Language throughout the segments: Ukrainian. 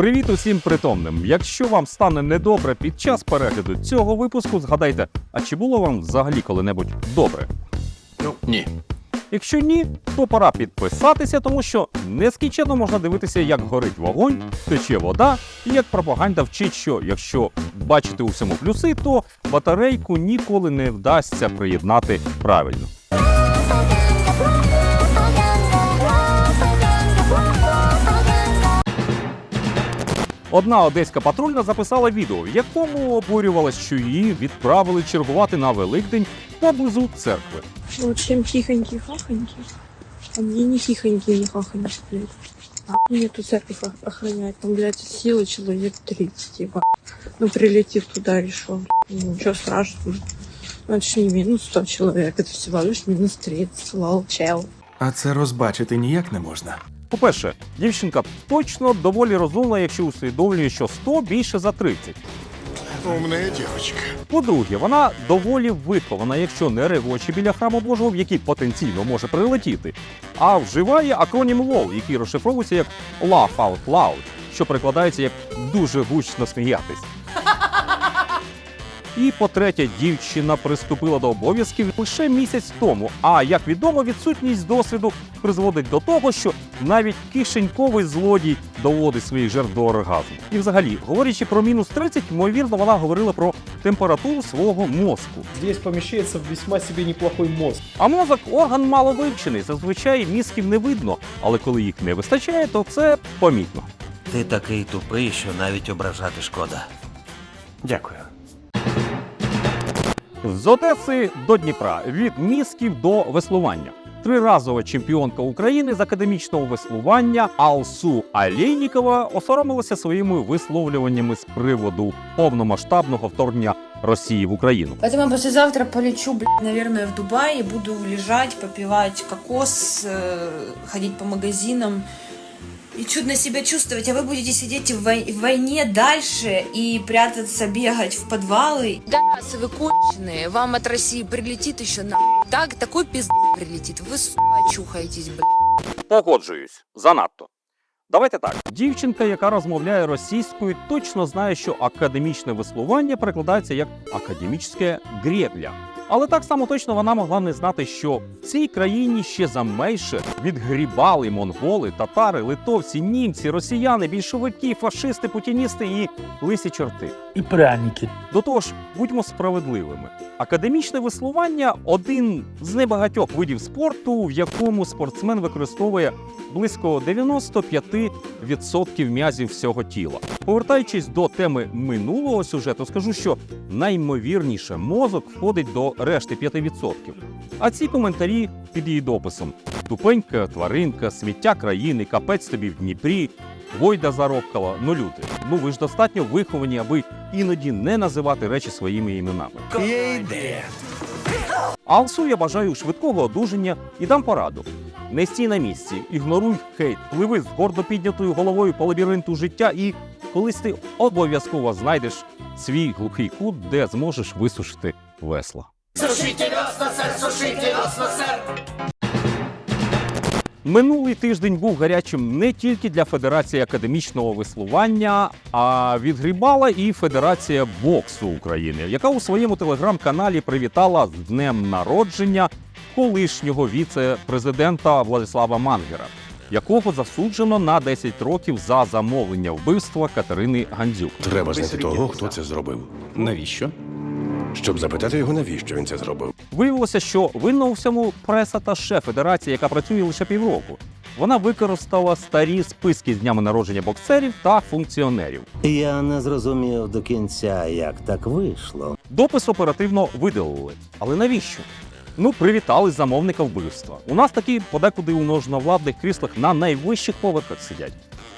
Привіт усім притомним. Якщо вам стане недобре під час перегляду цього випуску, згадайте, а чи було вам взагалі коли-небудь добре? Ну, ні. Якщо ні, то пора підписатися, тому що нескінченно можна дивитися, як горить вогонь, тече вода, і як пропаганда вчить, що якщо бачити у всьому плюси, то батарейку ніколи не вдасться приєднати правильно. Одна одеська патрульна записала відео, в якому обурювалась, що її відправили чергувати на Великдень поблизу церкви. Вот всем хихоньки-хахоньки. А мне не хихоньки, не хахоньки, блядь. А мне эту церковь ох- охранять. Там, блядь, силы человек 30, типа. Ну, прилетит туда и шо, блядь. Ну, ничего страшного. Ну, это ж не минус 100 человек, это всего лишь минус 30, лол, чел. А це розбачити ніяк не можна. По-перше, дівчинка точно доволі розумна, якщо усвідомлює, що 100 більше за 30. Умная девочка. По-друге, вона доволі вихована, якщо не регоче біля храму Божого, в який потенційно може прилетіти, а вживає акронім LOL, який розшифровується як Laugh Out Loud, що перекладається як дуже гучно сміятись. І по-третє, дівчина приступила до обов'язків лише місяць тому. А як відомо, відсутність досвіду призводить до того, що навіть кишеньковий злодій доводить своїх жертв до оргазму. І взагалі, говорячи про мінус 30, ймовірно, вона говорила про температуру свого мозку. Здесь помещается весьма себе неплохой мозг. А мозок орган мало вивчений. Зазвичай мізків не видно, але коли їх не вистачає, то це помітно. Ти такий тупий, що навіть ображати шкода. Дякую. З Одеси до Дніпра від мізків до веслування. Триразова чемпіонка України з академічного веслування Алсу Алєйнікова осоромилася своїми висловлюваннями з приводу повномасштабного вторгнення Росії в Україну. Поэтому я послезавтра полечу, блядь, наверное, в Дубай и буду лежать, попивать кокос, э, ходить по магазинам и чудно себя чувствовать, а вы будете сидеть в, вой- в войне дальше и прятаться, бегать в подвалы. Да, вы конченые, вам от России прилетит еще на так, такой пизд прилетит. Вы, сука, чухаетесь, блядь. Погоджуюсь, занадто. Давайте так. Дівчинка, яка розмовляє російською, точно знає, що академічне веслування перекладається як академічне гребля. Але так само точно вона могла не знати, що в цій країні ще за мейше відгрібали монголи, татари, литовці, німці, росіяни, більшовики, фашисти, путіністи і лисі чорти. і пряники. До того ж, будьмо справедливими. Академічне веслування один з небагатьох видів спорту, в якому спортсмен використовує близько 95% м'язів всього тіла. Повертаючись до теми минулого сюжету, скажу, що наймовірніше мозок входить до решти 5%. А ці коментарі під її дописом: тупенька тваринка, сміття країни, капець тобі в Дніпрі. Войда зароккала, ну люди. Ну ви ж достатньо виховані, аби іноді не називати речі своїми іменами. Є ідея. Алсу я бажаю швидкого одужання і дам пораду. Не стій на місці, ігноруй хейт, пливи з гордо піднятою головою по лабіринту життя, і колись ти обов'язково знайдеш свій глухий кут, де зможеш висушити весла. Минулий тиждень був гарячим не тільки для Федерації академічного веслування, а відгрібала і Федерація боксу України, яка у своєму телеграм-каналі привітала з днем народження колишнього віце-президента Владислава Мангера, якого засуджено на 10 років за замовлення вбивства Катерини Гандзюк. Треба знайти того, хто це зробив. Навіщо? Щоб запитати його, навіщо він це зробив. Виявилося, що винна у всьому преса та ще федерації, яка працює лише півроку. Вона використала старі списки з днями народження боксерів та функціонерів. Я не зрозумів до кінця, як так вийшло. Допис оперативно видалили. Але навіщо? Ну, привітали замовника вбивства. У нас такі подекуди у можновладних кріслах на найвищих поверхах сидять.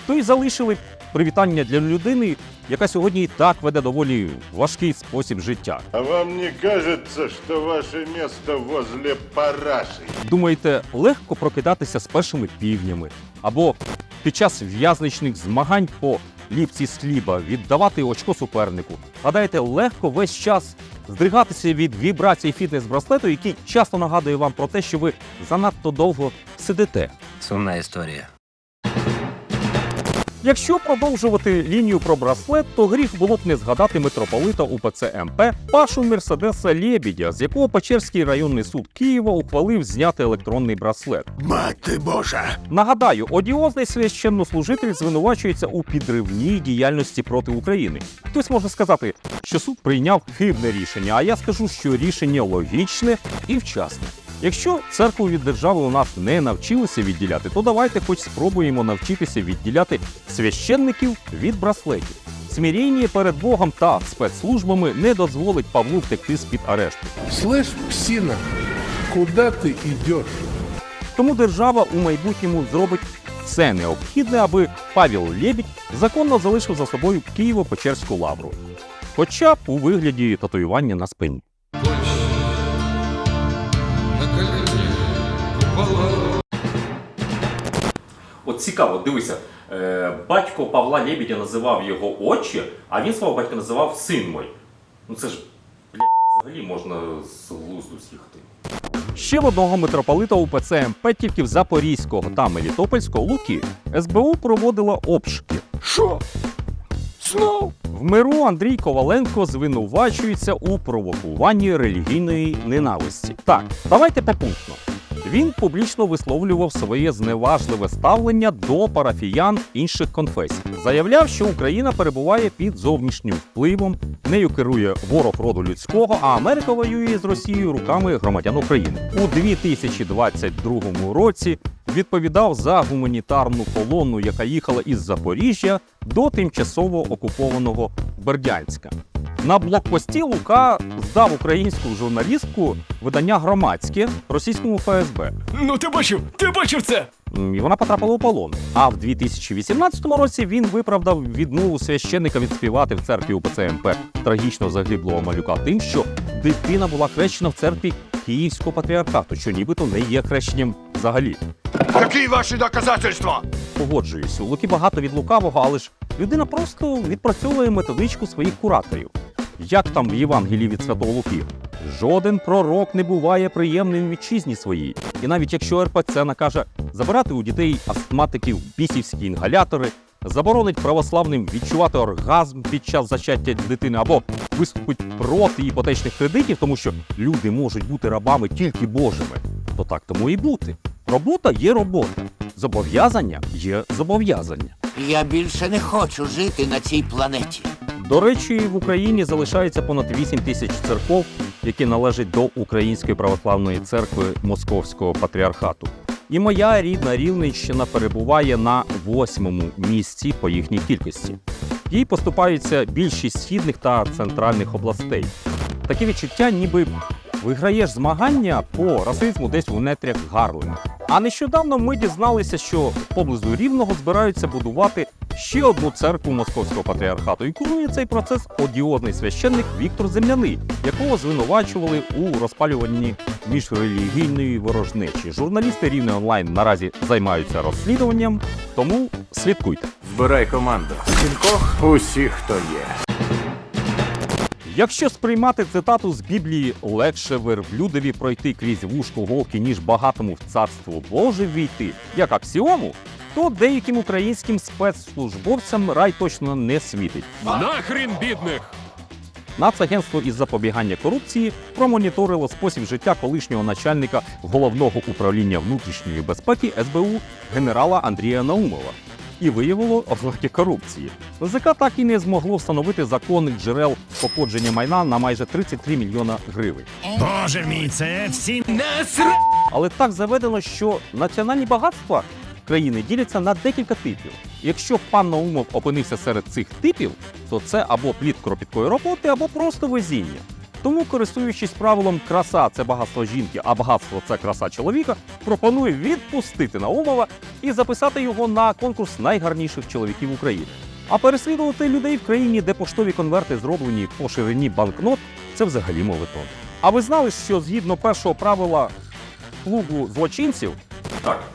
То й залишили привітання для людини, яка сьогодні і так веде доволі важкий спосіб життя. А вам не кажется, что ваше место возле параши? Думаєте, легко прокидатися з першими півнями або під час в'язничних змагань по ліпці з хліба віддавати очко супернику? Гадаєте, легко весь час здригатися від вібрацій фітнес-браслету, який часто нагадує вам про те, що ви занадто довго сидите. Сумна історія. Якщо продовжувати лінію про браслет, то гріх було б не згадати митрополита УПЦ МП Пашу Мерседеса Лєбідя, з якого Печерський районний суд Києва ухвалив зняти електронний браслет. Мати Божа! Нагадаю, одіозний священнослужитель звинувачується у підривній діяльності проти України. Хтось може сказати, що суд прийняв хибне рішення, а я скажу, що рішення логічне і вчасне. Якщо церкву від держави у нас не навчилися відділяти, то давайте хоч спробуємо навчитися відділяти священників від браслетів. Смиріння перед Богом та спецслужбами не дозволить Павлу втекти з під арешту. Слышь, псина, куда ты идешь? Тому держава у майбутньому зробить все необхідне, аби Павел Лєбідь законно залишив за собою Києво-Печерську лавру, хоча б у вигляді татуювання на спині. От цікаво, дивися, е, батько Павла Лєбідя називав його очі, а він свого батька називав син мой. Ну це ж, блядь, взагалі можна з глузду з'їхати. Ще в одного митрополита УПЦ МП тільки в Запорізького та Мелітопольського Луки СБУ проводила обшуки. Що? Знов? В миру Андрій Коваленко звинувачується у провокуванні релігійної ненависті. Так, давайте попунктно. Він публічно висловлював своє зневажливе ставлення до парафіян інших конфесій. Заявляв, що Україна перебуває під зовнішнім впливом, нею керує ворог роду людського, а Америка воює з Росією руками громадян України. У 2022 році відповідав за гуманітарну колону, яка їхала із Запоріжжя до тимчасово окупованого Бердянська. На блокпості Лука здав українську журналістку видання громадське російському ФСБ. Ну ти бачив, ти бачив це! І вона потрапила у полон. А в 2018 році він виправдав відмову священника відспівати в церкві УПЦ МП трагічно загиблого малюка тим, що дитина була хрещена в церкві Київського патріархату, що нібито не є хрещенням взагалі. Які ваші доказательства? Погоджуюсь, у Луки багато від лукавого, але ж людина просто відпрацьовує методичку своїх кураторів. Як там в Євангелії від Святого Луки? Жоден пророк не буває приємним вітчизні своїй. І навіть якщо РПЦ накаже забирати у дітей астматиків бісівські інгалятори, заборонить православним відчувати оргазм під час зачаття дитини або виступить проти іпотечних кредитів, тому що люди можуть бути рабами тільки Божими, то так тому і бути. Робота є робота, зобов'язання є зобов'язання. Я більше не хочу жити на цій планеті. До речі, в Україні залишається понад 8 тисяч церков, які належать до Української православної церкви Московського патріархату. І моя рідна Рівненщина перебуває на восьмому місці по їхній кількості. Їй поступаються більшість східних та центральних областей. Таке відчуття, ніби виграєш змагання по расизму десь у нетрях Гарлема. А нещодавно ми дізналися, що поблизу рівного збираються будувати ще одну церкву московського патріархату. І курує цей процес одіозний священник Віктор Земляний, якого звинувачували у розпалюванні міжрелігійної ворожнечі. Журналісти рівне онлайн наразі займаються розслідуванням, тому слідкуйте. Збирай команду. Кількох усіх, хто є. Якщо сприймати цитату з Біблії легше верблюдові пройти крізь вушку вовки, ніж багатому в царство Боже війти, як аксіому, то деяким українським спецслужбовцям рай точно не світить. Нахрен бідних! Нацагентство із запобігання корупції промоніторило спосіб життя колишнього начальника головного управління внутрішньої безпеки СБУ генерала Андрія Наумова і виявило ознаки корупції. НЗК так і не змогло встановити законних джерел походження майна на майже 33 мільйона гривень. Боже мій, це всім Але так заведено, що національні багатства країни діляться на декілька типів. Якщо пан Наумов опинився серед цих типів, то це або плід кропіткої роботи, або просто везіння. Тому, користуючись правилом краса це багатство жінки, а багатство це краса чоловіка, пропоную відпустити Наумова і записати його на конкурс найгарніших чоловіків України. А переслідувати людей в країні, де поштові конверти зроблені по ширині банкнот, це взагалі моветон. А ви знали, що згідно першого правила клубу злочинців. Так.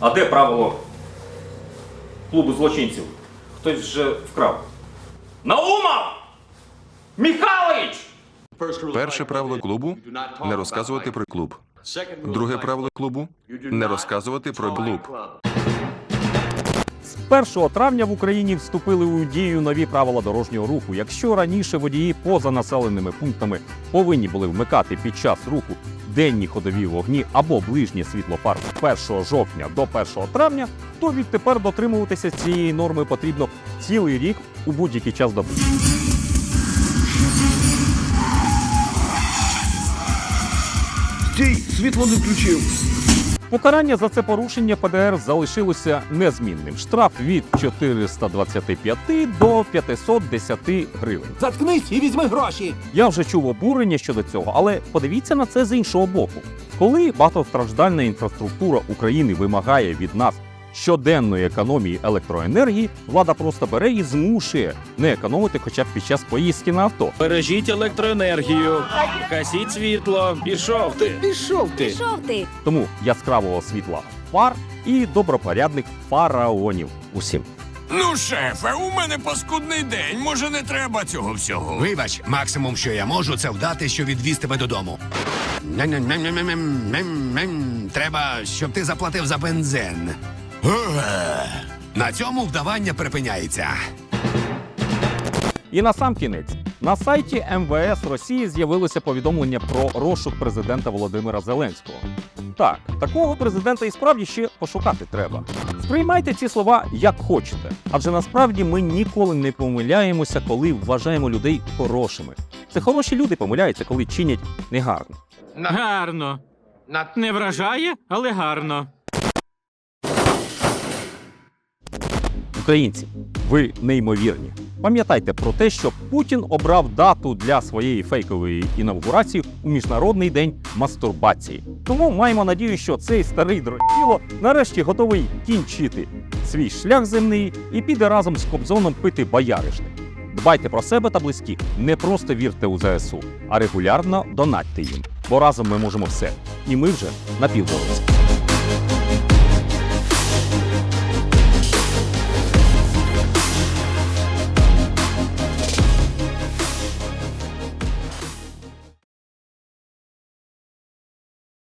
А де правило клубу злочинців? Хтось вже вкрав. Наума! Михайлович! Перше правило клубу не розказувати про клуб. Друге правило клубу не розказувати про клуб. 1 травня в Україні вступили у дію нові правила дорожнього руху. Якщо раніше водії поза населеними пунктами повинні були вмикати під час руху денні ходові вогні або ближнє світло фар з 1 жовтня до 1 травня, то відтепер дотримуватися цієї норми потрібно цілий рік у будь-який час доби. Стій, світло не включив. Покарання за це порушення ПДР залишилося незмінним. Штраф від 425 до 510 гривень. Заткнись і візьми гроші. Я вже чув обурення щодо цього, але подивіться на це з іншого боку. Коли багатостраждальна інфраструктура України вимагає від нас щоденної економії електроенергії, влада просто бере і змушує не економити хоча б під час поїздки на авто. Бережіть електроенергію, гасіть світло, пішов ти. Пішов ти. Тому яскравого світла фар і добропорядних фараонів усім. Ну, шефе, у мене паскудний день. Може, не треба цього всього. Вибач, максимум, що я можу, це вдати, що відвіз тебе додому. Треба, щоб ти заплатив за бензин. Ух. На цьому вдавання припиняється. І на сам кінець на сайті МВС Росії з'явилося повідомлення про розшук президента Володимира Зеленського. Так, такого президента і справді ще пошукати треба. Сприймайте ці слова як хочете, адже насправді ми ніколи не помиляємося, коли вважаємо людей хорошими. Це хороші люди помиляються, коли чинять негарно. Гарно. Не вражає, але гарно. Українці, ви неймовірні. Пам'ятайте про те, що Путін обрав дату для своєї фейкової інавгурації у міжнародний день мастурбації. Тому маємо надію, що цей старий дротіло нарешті готовий кінчити свій шлях земний і піде разом з Кобзоном пити бояришник. Дбайте про себе та близьких. Не просто вірте у ЗСУ, а регулярно донатьте їм. Бо разом ми можемо все. І ми вже на півдорозі.